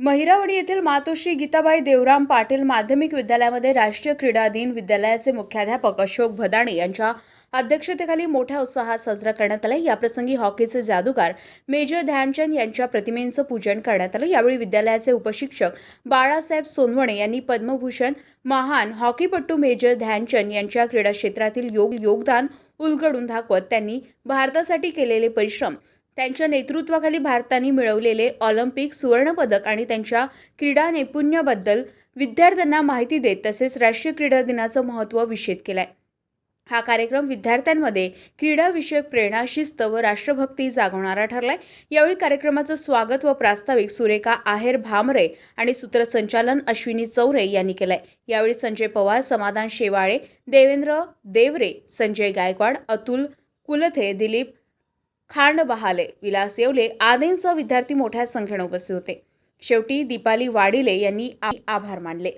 महिरावडी येथील मातोश्री गीताबाई देवराम पाटील माध्यमिक विद्यालयामध्ये राष्ट्रीय क्रीडा दिन विद्यालयाचे मुख्याध्यापक अशोक भदाणे यांच्या अध्यक्षतेखाली मोठ्या उत्साहात साजरा करण्यात आला. याप्रसंगी हॉकीचे जादूगार मेजर ध्यानचंद यांच्या प्रतिमेचं पूजन करण्यात आलं. यावेळी विद्यालयाचे उपशिक्षक बाळासाहेब सोनवणे यांनी पद्मभूषण महान हॉकीपट्टू मेजर ध्यानचंद यांच्या क्रीडा क्षेत्रातील योग योगदान उलगडून दाखवत त्यांनी भारतासाठी केलेले परिश्रम त्यांच्या नेतृत्वाखाली भारताने मिळवलेले ऑलिम्पिक सुवर्णपदक आणि त्यांच्या क्रीडा नैपुण्याबद्दल विद्यार्थ्यांना माहिती देत तसेच राष्ट्रीय क्रीडा दिनाचं महत्त्व विषेध केलं आहे हा कार्यक्रम विद्यार्थ्यांमध्ये क्रीडाविषयक प्रेरणा शिस्त व राष्ट्रभक्ती जागवणारा ठरलाय. यावेळी कार्यक्रमाचं स्वागत व प्रास्ताविक सुरेखा आहेर भामरे आणि सूत्रसंचालन अश्विनी चौरे यांनी केलंय. यावेळी संजय पवार समाधान शेवाळे देवेंद्र देवरे संजय गायकवाड अतुल कुलथे दिलीप खांड बहाले. विलास येवले आदींसह विद्यार्थी मोठ्या संख्येने उपस्थित होते. शेवटी दीपाली वाडिले यांनी आभार मानले.